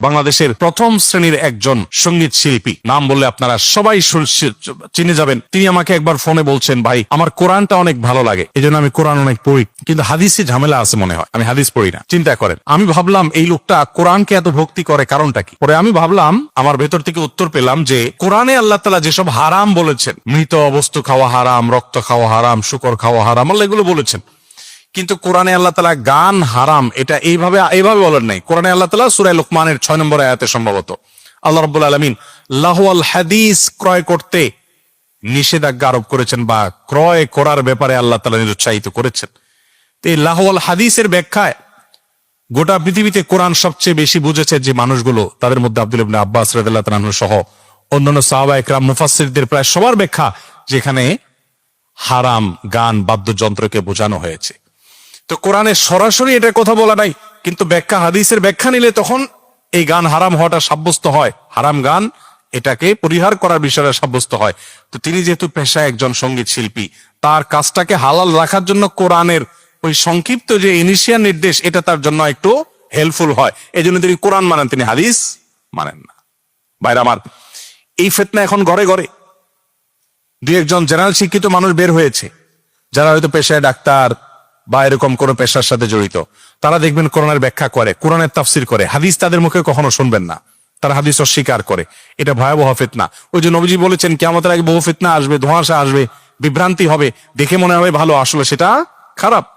বাংলাদেশের প্রথম শ্রেণির একজন সংগীত শিল্পী। নাম বললে আপনারা সবাই চিনে যাবেন। তিনি আমাকে একবার ফোনে বলছেন, ভাই, আমার কোরআনটা অনেক ভালো লাগে। এই আমি কোরআন অনেক পড়ি। কিন্তু হাদিসে ঝামেলা আছে মনে হয়। আমি হাদিস পড়ি না। চিন্তা করেন। আমি ভাবলাম, এই লোকটা কোরআনকে এত ভক্তি করে কারণটা কি? পরে আমি ভাবলাম, আমার ভেতর থেকে উত্তর পেলাম যে, কোরআনে আল্লাহ তালা যেসব হারাম বলেছেন, মৃত বস্তু খাওয়া হারাম, রক্ত খাওয়া হারাম, শুকর খাওয়া হারাম, আল্লাহ এগুলো বলেছেন। কিন্তু কোরআনে আল্লাহ তালা গান হারাম। এটা এইভাবে এইভাবে বলেন নাই। কোরআনে আল্লাহ তালা সুরাই লোকমানের ছয় নম্বর আয়াতে সম্ভবত। আল্লাহ রব্বুল আলমিন লাহওয়াল হাদিস ক্রয় করতে নিষেধাজ্ঞা আরোপ করেছেন বা ক্রয় করার ব্যাপারে আল্লাহ তালা নিরুৎসাহিত করেছেন। তো এই লাহওয়াল হাদিসের ব্যাখ্যায় গোটা পৃথিবীতে কোরআন সবচেয়ে বেশি বুঝেছে যে মানুষগুলো, তাদের মধ্যে আব্দুল ইবনে আব্বাস রাদিল্লাহ তালাহ সহ অন্যান্য সাহাবা একরাম, মুফাসসিরদের প্রায় সবার ব্যাখ্যা যেখানে হারাম গান বাদ্যযন্ত্রকে বোঝানো হয়েছে। তো কোরআনে সরাসরি এটা কথা বলা নাই, কিন্তু ব্যাখ্যা, হাদিসের ব্যাখ্যা নিলে তখন এই গান হারাম হওয়াটা সাব্যস্ত হয়। হারাম গান এটাকে পরিহার করার বিষয়ে সাব্যস্ত হয়। তো তিনি যেহেতু পেশায় একজন সংগীত শিল্পী, তার কাজটাকে হালাল রাখার জন্য কোরআনের ওই সংক্ষিপ্ত যে ইনিশিয়াল নির্দেশ, এটা তার জন্য একটু হেল্পফুল হয়। এই জন্য তিনি কোরআন মানেন, তিনি হাদিস মানেন না। বাইরে আমার, এই ফেতনা এখন ঘরে ঘরে। দু একজন জেনারেল শিক্ষিত মানুষ বের হয়েছে, যারা হয়তো পেশায় ডাক্তার বা এরকম কোন পেশার সাথে জড়িত। তারা দেখবেন কোরআনের ব্যাখ্যা করে, কোরআনের তাফসির করে। হাদিস তাদের মুখে কখনো শুনবেন না। তারা হাদিস অস্বীকার করে। এটা ভয়াবহ ফিতনা। ওই যে নবীজি বলেছেন কেমতের আগে বহু ফিতনা আসবে, ধোঁয়াশা আসবে, বিভ্রান্তি হবে। দেখে মনে হবে ভালো, আসলে সেটা খারাপ।